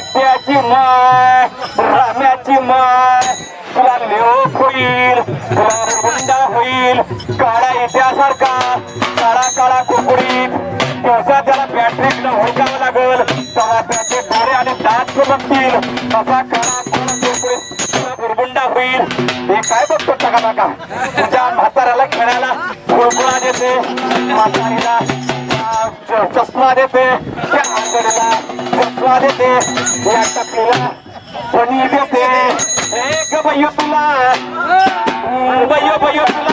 विद्याची माय राम्याची माय. तुला निरोप होईल तुला होईल. काळा इतिहासारखा काळा काळा कुकडीत. दिवसा त्याला बॅटरी हुडकावं लागल. तेव्हा त्याचे डोळे आणि दात चमकतील. तसा काळा काळा तुला होईल. हे काय बघतो टाका टका तुझ्या म्हाताऱ्याला खेळायला गुळगुळा देते. म्हातारीला च- चष्मा देते. त्या आंगडीला मारते या टपला कोणी देते ए ग भयो तुला भयो भयो तुला